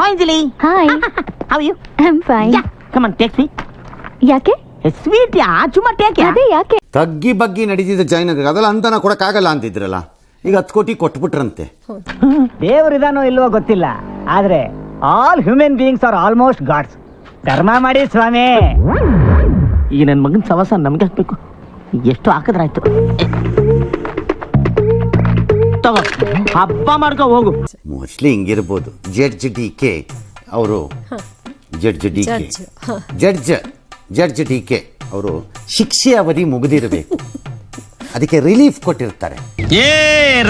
Hi Anjali hi how you I am fine yeah come on take sweet ಯಾಕೆ? Sweet ಯಾ? ಚುಮ್ಮಾ take ಯಾ? ಅದೇ ಯಾಕೆ? ತಗ್ಗಿ ಬಗ್ಗಿ ನಡೀತಿದ್ದ ಜೈನರಿಗೆ ಅದೆಲ್ಲ ಅಂತನ ಕೊಡಕ್ಕಾಗಲ್ಲ ಅಂತಿದ್ರಲ್ಲ. ಈಗ ಹತ್ತು ಕೋಟಿ ಕೊಟ್ಬಿಟ್ರಂತೆ. ದೇವರಿದಾನೋ ಇಲ್ವೋ ಗೊತ್ತಿಲ್ಲ ಆದ್ರೆ all human beings are almost gods ಕರ್ಮ ಮಾಡಿ ಸ್ವಾಮಿ. ಈ ನನ್ನ ಮಗನ ಸವಸ ನಮ್ಗೆ ಹಾಕ್ಬೇಕು. ಎಷ್ಟು ಹಾಕಿದ್ರಾಯ್ತು. ತಗೋ ಹಬ್ಬ ಮಾಡ್ಕೊ ಹೋಗು. ಮೋಸ್ಟ್ಲಿ ಹಿಂಗಿರ್ಬೋದು. ಜಡ್ಜ್ ಡಿ ಕೆ ಅವರು. Judge D K judge judge D K ಅವರು ಶಿಕ್ಷೆ ಅವಧಿ ಮುಗಿದಿರಬೇಕು. ಅದಕ್ಕೆ ರಿಲೀಫ್ ಕೊಟ್ಟಿರ್ತಾರೆ. ಏ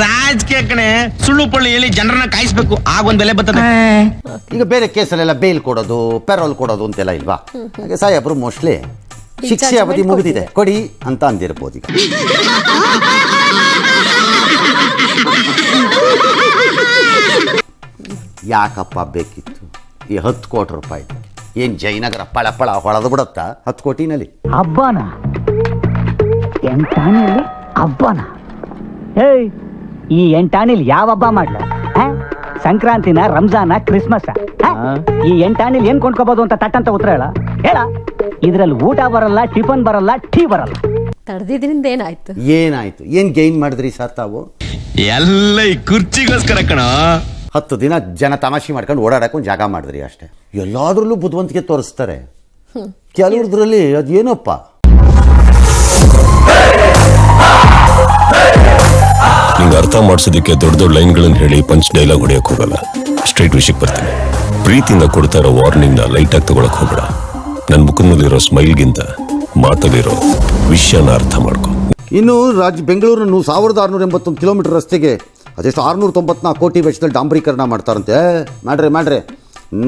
ರಾಜಕೀಯ ಕಣೆ. ಸುಳ್ಳು ಪಳ್ಳಿ ಹೇಳಿ ಜನರನ್ನ ಕಾಯಿಸ್ಬೇಕು. ಆಗ ಒಂದ್ ಬೆಲೆ ಬರ್ತದೆ. ಈಗ ಬೇರೆ ಕೇಸಲ್ಲೆಲ್ಲ ಬೇಲ್ ಕೊಡೋದು ಪೆರೋಲ್ ಕೊಡೋದು ಅಂತೆಲ್ಲ ಇಲ್ವಾ? ಹಾಗೆ ಸಾಹೇಬರು ಮೋಸ್ಟ್ಲಿ ಶಿಕ್ಷೆ ಅವಧಿ ಮುಗಿದಿದೆ. ಕೊಡಿ ಅಂತ ಅಂದಿರಬಹುದು ಈಗ. ಯಾಕಪ್ಪ ಬೇಕಿತ್ತು? ಈ ಹತ್ತು ಕೋಟಿ ರೂಪಾಯಿ ಏನ್ ಜಯನಗರ ಪಳ ಪಳ ಹೊಡೆದು ಬಿಡುತ್ತಾ? ಹತ್ತು ಕೋಟಿನಲ್ಲಿ. ಹಬ್ಬನ? ಎಂಟಾಣಿಲಿ ಹಬ್ಬನ? ಏಯ್ ಈ ಎಂಟಾಣಿಲಿ ಯಾವ ಹಬ್ಬ ಮಾಡ್ಲ? ಆ? ಸಂಕ್ರಾಂತಿನ ರಂಜಾನ ಕ್ರಿಸ್ಮಸ್. ಈ ಎಂಟಾಣಿಲಿ ಏನ್ ಕೊಂಡ್ಕೋಬಹುದು ಅಂತ ತಟ್ಟಂತ ಉತ್ತರ ಹೇಳ. ಹೇಳ. ಇದ್ರಲ್ಲಿ ಊಟ ಬರಲ್ಲ ಟಿಫನ್ ಬರಲ್ಲ ಟೀ ಬರಲ್ಲ. ತಡೆದಿದ್ರಿಂದ ಏನಾಯ್ತು? ಏನಾಯ್ತು? ಏನು ಗೈನ್ ಮಾಡಿದ್ರಿ ಸರ್ ತಾವು? ಎಲ್ಲ ಈ ಕುರ್ಚಿಗೋಸ್ಕರ ಕಣ. ಹತ್ತು ದಿನ ಜನ ತಮಾಷೆ ಮಾಡ್ಕೊಂಡು ಓಡಾಡಕ್ಕೆ ಜಾಗ ಮಾಡಿದ್ರಿ ಅಷ್ಟೇ. ಎಲ್ಲಾದ್ರಲ್ಲೂ ಬುದ್ಧಿವಂತಿಕೆ ತೋರಿಸ್ತಾರೆ. ಕೆಲವ್ರದ್ರಲ್ಲಿ ಅದೇನಪ್ಪ ನಿಂಗೆ ಅರ್ಥ ಮಾಡಿಸೋದಕ್ಕೆ ದೊಡ್ಡ ದೊಡ್ಡ ಲೈನ್ಗಳನ್ನು ಹೇಳಿ ಪಂಚ್ ಡೈಲಾಗ್ ಹೊಡೆಯಕ್ಕೆ ಹೋಗಲ್ಲ. ಸ್ಟ್ರೈಟ್ ವಿಷಯಕ್ಕೆ ಬರ್ತೀನಿ. ಪ್ರೀತಿಯಿಂದ ಕೊಡ್ತಾ ಇರೋ ವಾರ್ನಿಂಗ್ನ ಲೈಟಾಗಿ ತಗೊಳಕ್ ಹೋಗ್ಬೇಡ. ನನ್ನ ಮುಖದಲ್ಲಿರೋ ಸ್ಮೈಲ್ಗಿಂತ ಮಾತಲ್ಲಿರೋ ವಿಷಯನ ಅರ್ಥ ಮಾಡ್ಕೊ. ಇನ್ನು ರಾಜ್ಯ ಬೆಂಗಳೂರನ್ನು ಸಾವಿರದ ಆರುನೂರ ಎಂಬತ್ತೊಂದು ಕಿಲೋಮೀಟರ್ ರಸ್ತೆಗೆ ಅದೆಷ್ಟು ಆರುನೂರ ತೊಂಬತ್ನಾಲ್ಕು ಕೋಟಿ ವೆಚ್ಚದಲ್ಲಿ ಡಾಂಬರೀಕರಣ ಮಾಡ್ತಾರಂತೆ. ಮಾಡ್ರಿ ಮಾಡ್ರಿ.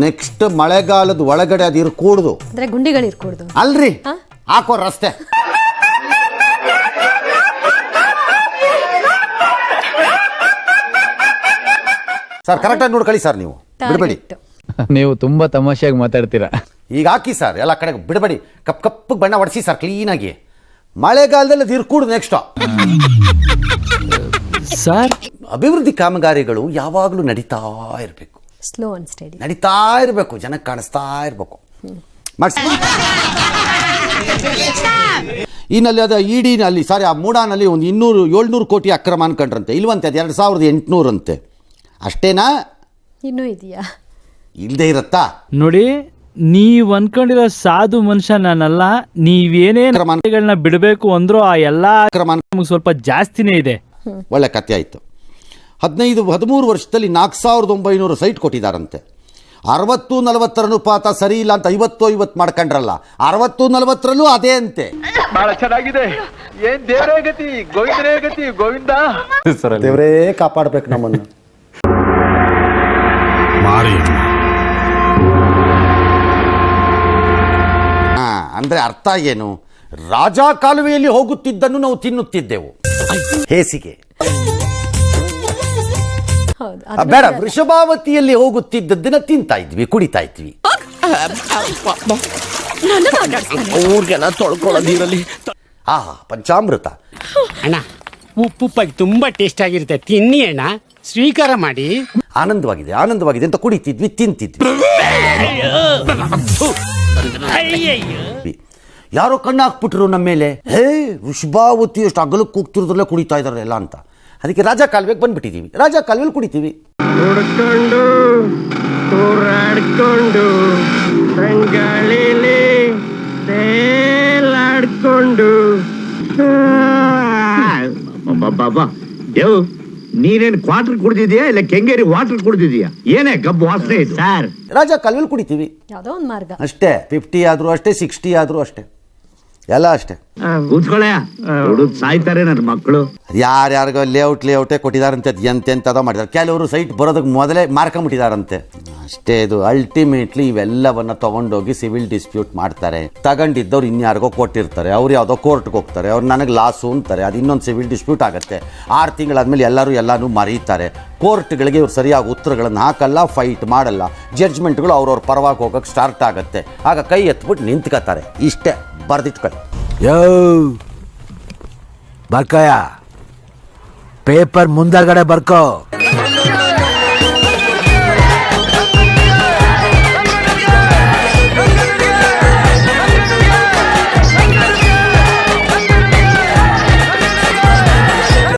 ನೆಕ್ಸ್ಟ್ ಮಳೆಗಾಲದ ಒಳಗಡೆ ಅದು ಇರ್ಕೂಡ್ದು. ಅಂದ್ರೆ ಗುಂಡಿಗಳು ಇರ್ಕೂಡ್ದು. ಅಲ್ರಿ? ಹಾಕೋ ರಸ್ತೆ. ಸರ್ ಕರೆಕ್ಟಾಗಿ ನೋಡಿ ಕಳಿ ಸರ್ ನೀವು. ಬಿಡಬೇಡಿ. ನೀವು ತುಂಬಾ ತಮಾಷೆಯಾಗಿ ಮಾತಾಡ್ತೀರಾ. ಈಗ ಹಾಕಿ ಸರ್ ಎಲ್ಲ ಕಡೆ ಬಿಡಬೇಡಿ. ಕಪ್ ಕಪ್ಪಗೆ ಬಣ್ಣ ಹೊಡಿಸಿ ಸರ್ ಕ್ಲೀನಾಗಿ ಮಳೆಗಾಲದಲ್ಲಿ ಅದು ಇರ್ಕೂಡ್ದು ನೆಕ್ಸ್ಟ್ ಸರ್? ಅಭಿವೃದ್ಧಿ ಕಾಮಗಾರಿಗಳು ಯಾವಾಗಲೂ ನಡೀತಾ ಇರಬೇಕು. ಸ್ಲೋ ಅಂಡ್ ಸ್ಟಡಿ ನಡೀತಾ ಇರಬೇಕು. ಜನಕ್ಕೆ ಕಾಣಿಸ್ತಾ ಇರಬೇಕು. ಮಾಡಿಸಿ. ಇನ್ನಲ್ಲಿ ಅದು ಇಡಿನಲ್ಲಿ ಸಾರಿ ಆ ಮೂಡಾನಲ್ಲಿ ಒಂದು ಇನ್ನೂರು ಏಳ್ನೂರು ಕೋಟಿ ಅಕ್ರಮ ಅನ್ಕೊಂಡ್ರಂತೆ. ಇಲ್ವಂತೆ ಅದು ಎರಡು ಸಾವಿರದ ಎಂಟುನೂರಂತೆ. ಅಷ್ಟೇನಾ? ಇನ್ನೂ ಇದೆಯಾ? ಇಲ್ಲದೆ ಇರತ್ತಾ? ನೋಡಿ ನೀವ್ ಅನ್ಕೊಂಡಿರೋ ಸಾಧು ಮನುಷ್ಯ ನಾನಲ್ಲ ನೀವೇನೇ ಕ್ರಮ- ಗಳನ್ನ ಬಿಡಬೇಕು ಅಂದ್ರೂ ಆ ಎಲ್ಲಾ ಕ್ರಮ ನಮ್ಗೆ ಸ್ವಲ್ಪ ಜಾಸ್ತಿನೇ ಇದೆ. ಒಳ್ಳೆ ಕತೆ ಆಯಿತು. ಹದಿನೈದು ಹದಿಮೂರು ವರ್ಷದಲ್ಲಿ ನಾಲ್ಕು ಸಾವಿರದ ಒಂಬೈನೂರು ಸೈಟ್ ಕೊಟ್ಟಿದ್ದಾರಂತೆ ಅರವತ್ತು ನಲವತ್ತರ ಅನುಪಾತ ಸರಿ ಇಲ್ಲ ಅಂತ ಐವತ್ತು ಐವತ್ತು ಮಾಡ್ಕೊಂಡ್ರಲ್ಲ. ಅರವತ್ತು ನಲವತ್ತರಲ್ಲೂ ಅದೇ ಅಂತೆ. ಬಹಳ ಚೆನ್ನಾಗಿದೆ. ಏನ್ ದೇವರೇ ಕಾಪಾಡ್ಬೇಕು ನಮ್ಮನ್ನು. ಅಂದ್ರೆ ಅರ್ಥ ಏನು? ರಾಜ ಕಾಲುವೆಯಲ್ಲಿ ಹೋಗುತ್ತಿದ್ದನ್ನು ನಾವು ತಿನ್ನುತ್ತಿದ್ದೆವು. ಹೇಸಿಗೆ. ಬೇಡ ವೃಷಭಾವತಿಯಲ್ಲಿ ಹೋಗುತ್ತಿದ್ದದ್ದನ್ನ ತಿಂತಾ ಇದ್ವಿ ಕುಡಿತಾ ಇದ್ವಿ. ಊರ್ಗೆಲ್ಲ ತೊಳ್ಕೊಳ್ಳೋ ನೀರಲ್ಲಿ. ಆ ಪಂಚಾಮೃತ. ಅಣ್ಣ ಉಪ್ಪುಪ್ಪಾಗಿ ತುಂಬಾ ಟೇಸ್ಟ್ ಆಗಿರುತ್ತೆ. ತಿನ್ನಿ ಅಣ್ಣ. ಸ್ವೀಕಾರ ಮಾಡಿ. ಆನಂದವಾಗಿದೆ ಆನಂದವಾಗಿದೆ ಅಂತ ಕುಡಿತಿದ್ವಿ ತಿಂತಿದ್ವಿ. ಯಾರೋ ಕಣ್ಣು ಹಾಕ್ಬಿಟ್ರು ನಮ್ಮ ಮೇಲೆ. ಹೇ ವಿಷಭಾವತಿ ಅಷ್ಟು ಅಗಲಕ್ಕೆ ಹೋಗ್ತಿರೋದ್ರಲ್ಲೇ ಕುಡಿತಾ ಇದಾರೆ ಎಲ್ಲ ಅಂತ. ಅದಕ್ಕೆ ರಾಜ ಕಾಲುವೆಗೆ ಬಂದ್ಬಿಟ್ಟಿದ್ದೀವಿ ರಾಜ ಕಾಲುವೆಲಿ ಕುಡಿತೀವಿ. ಬಾಬಾ ತೇಲಾಡ್ಕೊಂಡು. ದೇವ್ ನೀನೇನ್ ಕ್ವಾರ್ಟರ್ ಕುಡಿದಿದ್ಯಾ ಇಲ್ಲ ಕೆಂಗೇರಿ ವಾಟರ್ ಕುಡ್ದಿದ್ಯಾ? ಏನೇ ಗಬ್ಬು ವಾಸನೆ ಇದು? ಸರ್ ರಾಜ ಕಾಲುವೆಲಿ ಕುಡಿತೀವಿ. ಯಾವುದೋ ಒಂದು ಮಾರ್ಗ. ಅಷ್ಟೇ ಫಿಫ್ಟಿ ಆದ್ರೂ ಅಷ್ಟೇ ಸಿಕ್ಸ್ಟಿ ಆದ್ರೂ ಅಷ್ಟೇ. ಎಲ್ಲ ಅಷ್ಟೇ. ಕೂತ್ಕೊಳ್ಳ. ಹುಡುಗ್ ಸಾಯ್ತಾರೆ ನನ್ನ ಮಕ್ಕಳು. ಯಾರ್ಯಾರಿಗೋ ಲೇಔಟ್ ಲೇಔಟೇ ಕೊಟ್ಟಿದಾರಂತೆ ಅದು ಎಂತೆಂಥದೋ ಮಾಡಿದ್ದಾರೆ ಕೆಲವರು ಸೈಟ್ ಬರೋದಕ್ಕೆ ಮೊದಲೇ ಮಾರ್ಕೊಂಬಿಟ್ಟಿದಾರಂತೆ ಅಷ್ಟೇ, ಇದು ಅಲ್ಟಿಮೇಟ್ಲಿ ಇವೆಲ್ಲವನ್ನ ತಗೊಂಡೋಗಿ ಸಿವಿಲ್ ಡಿಸ್ಪ್ಯೂಟ್ ಮಾಡ್ತಾರೆ. ತಗೊಂಡಿದ್ದವ್ರು ಇನ್ಯಾರಿಗೋ ಕೊಟ್ಟಿರ್ತಾರೆ, ಅವ್ರು ಯಾವುದೋ ಕೋರ್ಟ್ಗೆ ಹೋಗ್ತಾರೆ, ಅವ್ರು ನನಗೆ ಲಾಸು ಅಂತಾರೆ, ಅದು ಇನ್ನೊಂದು ಸಿವಿಲ್ ಡಿಸ್ಪ್ಯೂಟ್ ಆಗುತ್ತೆ. ಆರು ತಿಂಗಳಾದ್ಮೇಲೆ ಎಲ್ಲರೂ ಎಲ್ಲನೂ ಮರೀತಾರೆ. ಕೋರ್ಟ್ಗಳಿಗೆ ಇವ್ರು ಸರಿಯಾಗಿ ಉತ್ತರಗಳನ್ನು ಹಾಕಲ್ಲ ಫೈಟ್ ಮಾಡಲ್ಲ. ಜಡ್ಜ್ಮೆಂಟ್ಗಳು ಅವ್ರವ್ರ ಪರವಾಗಿ ಹೋಗೋಕೆ ಸ್ಟಾರ್ಟ್ ಆಗುತ್ತೆ. ಆಗ ಕೈ ಎತ್ಬಿಟ್ಟು ನಿಂತ್ಕೋತಾರೆ ಇಷ್ಟೇ, ಬರೆದಿಟ್ಕೊಳ್ಳಿ. ಯೋ! ಬರ್ಕಯ್ಯ ಪೇಪರ್ ಮುಂದಗಡೆ ಬರ್ಕೋ.